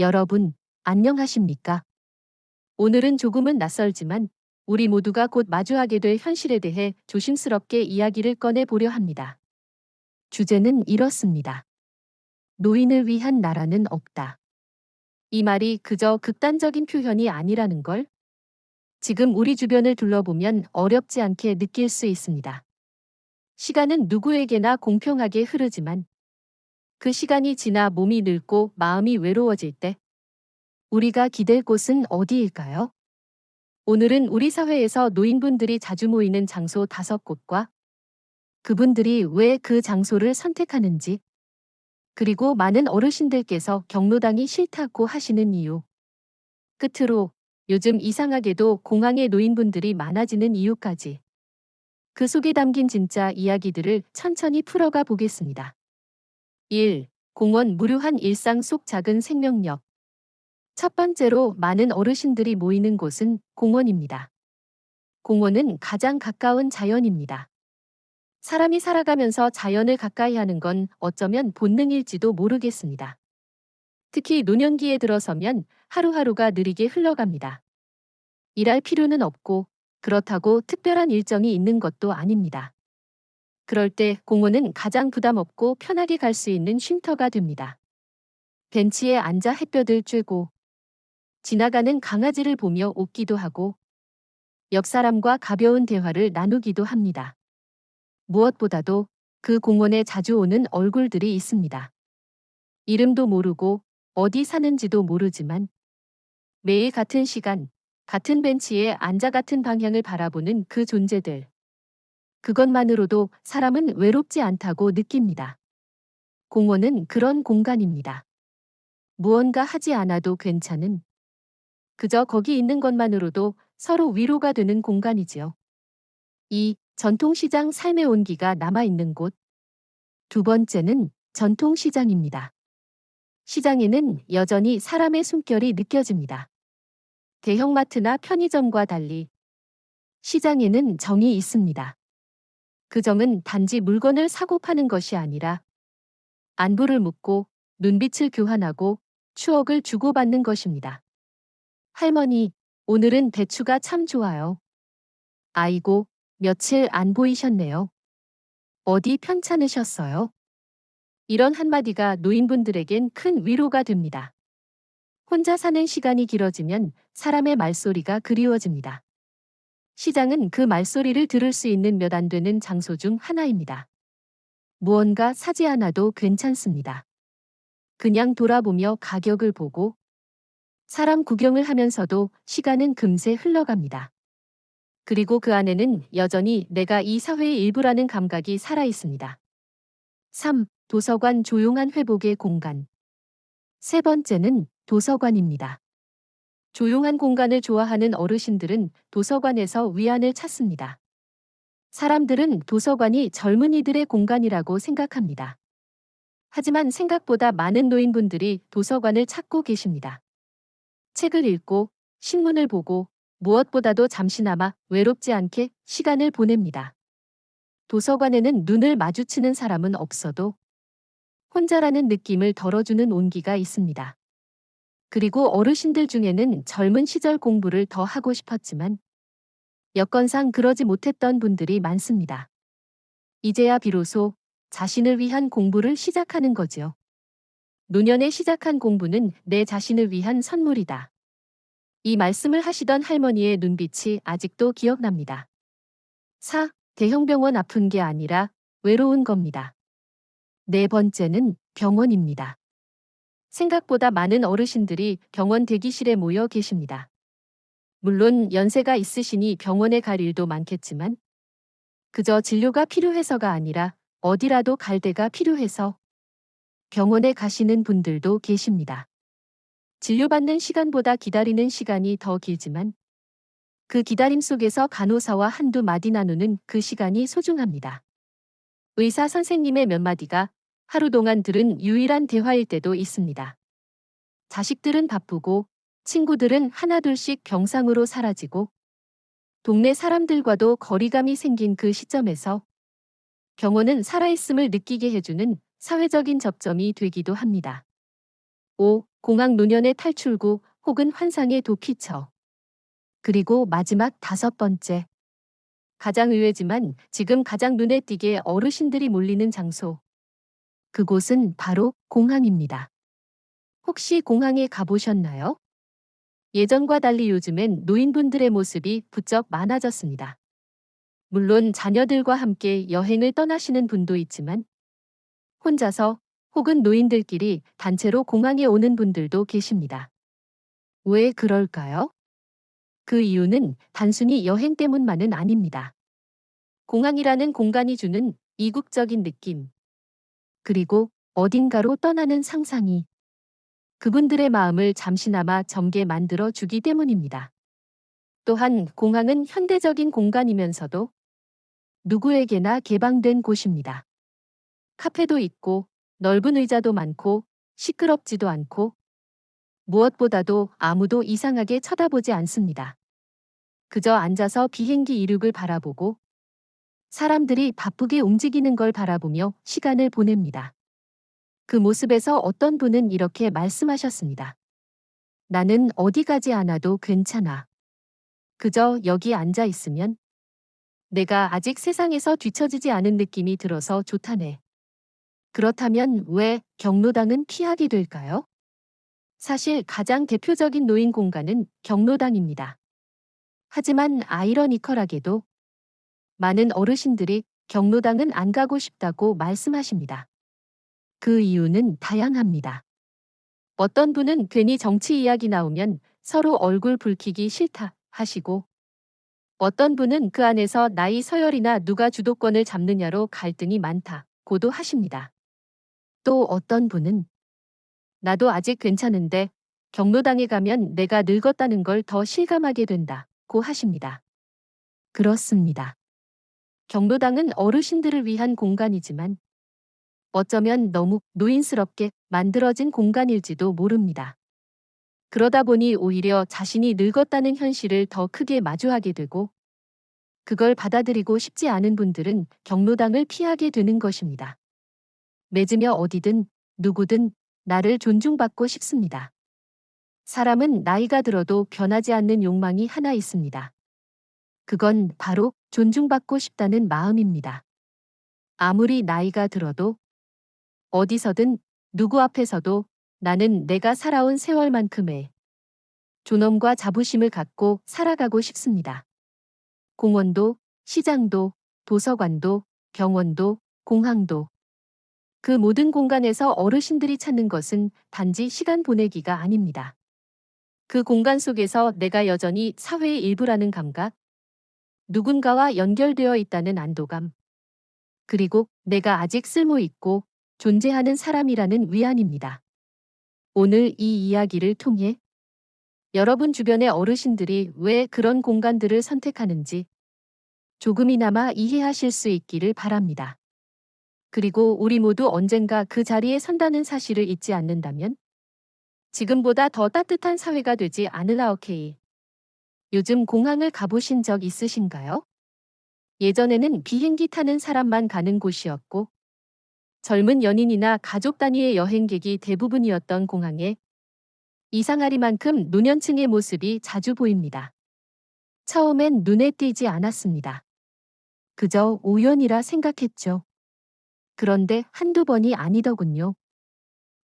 여러분, 안녕하십니까? 오늘은 조금은 낯설지만 우리 모두가 곧 마주하게 될 현실에 대해 조심스럽게 이야기를 꺼내 보려 합니다. 주제는 이렇습니다. 노인을 위한 나라는 없다. 이 말이 그저 극단적인 표현이 아니라는 걸 지금 우리 주변을 둘러보면 어렵지 않게 느낄 수 있습니다. 시간은 누구에게나 공평하게 흐르지만 그 시간이 지나 몸이 늙고 마음이 외로워질 때 우리가 기댈 곳은 어디일까요? 오늘은 우리 사회에서 노인분들이 자주 모이는 장소 다섯 곳과 그분들이 왜 그 장소를 선택하는지 그리고 많은 어르신들께서 경로당이 싫다고 하시는 이유. 끝으로 요즘 이상하게도 공항에 노인분들이 많아지는 이유까지 그 속에 담긴 진짜 이야기들을 천천히 풀어가 보겠습니다. 1. 공원 무료한 일상 속 작은 생명력. 첫 번째로 많은 어르신들이 모이는 곳은 공원입니다. 공원은 가장 가까운 자연입니다. 사람이 살아가면서 자연을 가까이 하는 건 어쩌면 본능일지도 모르겠습니다. 특히 노년기에 들어서면 하루하루가 느리게 흘러갑니다. 일할 필요는 없고 그렇다고 특별한 일정이 있는 것도 아닙니다. 그럴 때 공원은 가장 부담 없고 편하게 갈 수 있는 쉼터가 됩니다. 벤치에 앉아 햇볕을 쬐고 지나가는 강아지를 보며 웃기도 하고 옆 사람과 가벼운 대화를 나누기도 합니다. 무엇보다도 그 공원에 자주 오는 얼굴들이 있습니다. 이름도 모르고 어디 사는지도 모르지만 매일 같은 시간, 같은 벤치에 앉아 같은 방향을 바라보는 그 존재들. 그것만으로도 사람은 외롭지 않다고 느낍니다. 공원은 그런 공간입니다. 무언가 하지 않아도 괜찮은 그저 거기 있는 것만으로도 서로 위로가 되는 공간이지요. 2. 전통시장 삶의 온기가 남아있는 곳. 두 번째는 전통시장입니다. 시장에는 여전히 사람의 숨결이 느껴집니다. 대형마트나 편의점과 달리 시장에는 정이 있습니다. 그 정은 단지 물건을 사고 파는 것이 아니라 안부를 묻고 눈빛을 교환하고 추억을 주고받는 것입니다. 할머니, 오늘은 배추가 참 좋아요. 아이고, 며칠 안 보이셨네요. 어디 편찮으셨어요? 이런 한마디가 노인분들에겐 큰 위로가 됩니다. 혼자 사는 시간이 길어지면 사람의 말소리가 그리워집니다. 시장은 그 말소리를 들을 수 있는 몇 안 되는 장소 중 하나입니다. 무언가 사지 않아도 괜찮습니다. 그냥 돌아보며 가격을 보고 사람 구경을 하면서도 시간은 금세 흘러갑니다. 그리고 그 안에는 여전히 내가 이 사회의 일부라는 감각이 살아 있습니다. 3. 도서관 조용한 회복의 공간. 세 번째는 도서관입니다. 조용한 공간을 좋아하는 어르신들은 도서관에서 위안을 찾습니다. 사람들은 도서관이 젊은이들의 공간이라고 생각합니다. 하지만 생각보다 많은 노인분들이 도서관을 찾고 계십니다. 책을 읽고 신문을 보고 무엇보다도 잠시나마 외롭지 않게 시간을 보냅니다. 도서관에는 눈을 마주치는 사람은 없어도 혼자라는 느낌을 덜어주는 온기가 있습니다. 그리고 어르신들 중에는 젊은 시절 공부를 더 하고 싶었지만 여건상 그러지 못했던 분들이 많습니다. 이제야 비로소 자신을 위한 공부를 시작하는 거지요. 노년에 시작한 공부는 내 자신을 위한 선물이다. 이 말씀을 하시던 할머니의 눈빛이 아직도 기억납니다. 4. 대형병원 아픈 게 아니라 외로운 겁니다. 네 번째는 병원입니다. 생각보다 많은 어르신들이 병원 대기실에 모여 계십니다. 물론 연세가 있으시니 병원에 갈 일도 많겠지만 그저 진료가 필요해서가 아니라 어디라도 갈 데가 필요해서 병원에 가시는 분들도 계십니다. 진료받는 시간보다 기다리는 시간이 더 길지만 그 기다림 속에서 간호사와 한두 마디 나누는 그 시간이 소중합니다. 의사 선생님의 몇 마디가 하루 동안 들은 유일한 대화일 때도 있습니다. 자식들은 바쁘고 친구들은 하나둘씩 병상으로 사라지고 동네 사람들과도 거리감이 생긴 그 시점에서 병원은 살아있음을 느끼게 해주는 사회적인 접점이 되기도 합니다. 5. 공항 노년의 탈출구 혹은 환상의 도피처. 그리고 마지막 다섯 번째. 가장 의외지만 지금 가장 눈에 띄게 어르신들이 몰리는 장소. 그곳은 바로 공항입니다. 혹시 공항에 가보셨나요? 예전과 달리 요즘엔 노인분들의 모습이 부쩍 많아졌습니다. 물론 자녀들과 함께 여행을 떠나시는 분도 있지만 혼자서 혹은 노인들끼리 단체로 공항에 오는 분들도 계십니다. 왜 그럴까요? 그 이유는 단순히 여행 때문만은 아닙니다. 공항이라는 공간이 주는 이국적인 느낌, 그리고 어딘가로 떠나는 상상이 그분들의 마음을 잠시나마 점게 만들어 주기 때문입니다. 또한 공항은 현대적인 공간이면서도 누구에게나 개방된 곳입니다. 카페도 있고 넓은 의자도 많고 시끄럽지도 않고 무엇보다도 아무도 이상하게 쳐다보지 않습니다. 그저 앉아서 비행기 이륙을 바라보고 사람들이 바쁘게 움직이는 걸 바라보며 시간을 보냅니다. 그 모습에서 어떤 분은 이렇게 말씀하셨습니다. 나는 어디 가지 않아도 괜찮아. 그저 여기 앉아 있으면 내가 아직 세상에서 뒤처지지 않은 느낌이 들어서 좋다네. 그렇다면 왜 경로당은 피하게 될까요? 사실 가장 대표적인 노인 공간은 경로당입니다. 하지만 아이러니컬하게도 많은 어르신들이 경로당은 안 가고 싶다고 말씀하십니다. 그 이유는 다양합니다. 어떤 분은 괜히 정치 이야기 나오면 서로 얼굴 붉히기 싫다 하시고 어떤 분은 그 안에서 나이 서열이나 누가 주도권을 잡느냐로 갈등이 많다 고도 하십니다. 또 어떤 분은 나도 아직 괜찮은데 경로당에 가면 내가 늙었다는 걸 더 실감하게 된다 고 하십니다. 그렇습니다. 경로당은 어르신들을 위한 공간이지만 어쩌면 너무 노인스럽게 만들어진 공간일지도 모릅니다. 그러다 보니 오히려 자신이 늙었다는 현실을 더 크게 마주하게 되고 그걸 받아들이고 싶지 않은 분들은 경로당을 피하게 되는 것입니다. 맺으며 어디든 누구든 나를 존중받고 싶습니다. 사람은 나이가 들어도 변하지 않는 욕망이 하나 있습니다. 그건 바로 존중받고 싶다는 마음입니다. 아무리 나이가 들어도 어디서든 누구 앞에서도 나는 내가 살아온 세월만큼의 존엄과 자부심을 갖고 살아가고 싶습니다. 공원도, 시장도, 도서관도, 병원도, 공항도, 그 모든 공간에서 어르신들이 찾는 것은 단지 시간 보내기가 아닙니다. 그 공간 속에서 내가 여전히 사회의 일부라는 감각, 누군가와 연결되어 있다는 안도감, 그리고 내가 아직 쓸모 있고 존재하는 사람이라는 위안입니다. 오늘 이 이야기를 통해 여러분 주변의 어르신들이 왜 그런 공간들을 선택하는지 조금이나마 이해하실 수 있기를 바랍니다. 그리고 우리 모두 언젠가 그 자리에 선다는 사실을 잊지 않는다면 지금보다 더 따뜻한 사회가 되지 않을라 오케이. 요즘 공항을 가보신 적 있으신가요? 예전에는 비행기 타는 사람만 가는 곳이었고 젊은 연인이나 가족 단위의 여행객이 대부분이었던 공항에 이상하리만큼 노년층의 모습이 자주 보입니다. 처음엔 눈에 띄지 않았습니다. 그저 우연이라 생각했죠. 그런데 한두 번이 아니더군요.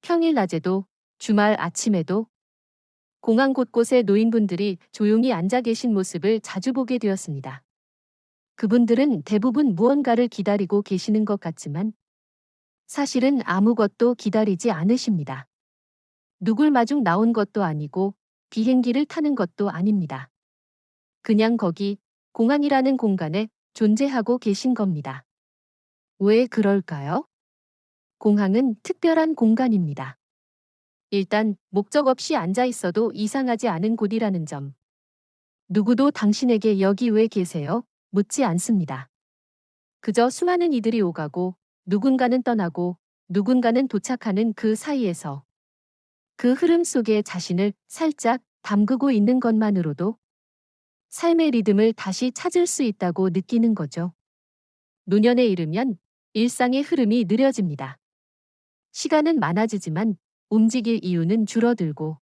평일 낮에도 주말 아침에도 공항 곳곳에 노인분들이 조용히 앉아 계신 모습을 자주 보게 되었습니다. 그분들은 대부분 무언가를 기다리고 계시는 것 같지만 사실은 아무것도 기다리지 않으십니다. 누굴 마중 나온 것도 아니고 비행기를 타는 것도 아닙니다. 그냥 거기 공항이라는 공간에 존재하고 계신 겁니다. 왜 그럴까요? 공항은 특별한 공간입니다. 일단 목적 없이 앉아 있어도 이상하지 않은 곳이라는 점. 누구도 당신에게 여기 왜 계세요? 묻지 않습니다. 그저 수많은 이들이 오가고 누군가는 떠나고 누군가는 도착하는 그 사이에서 그 흐름 속에 자신을 살짝 담그고 있는 것만으로도 삶의 리듬을 다시 찾을 수 있다고 느끼는 거죠. 노년에 이르면 일상의 흐름이 느려집니다. 시간은 많아지지만 움직일 이유는 줄어들고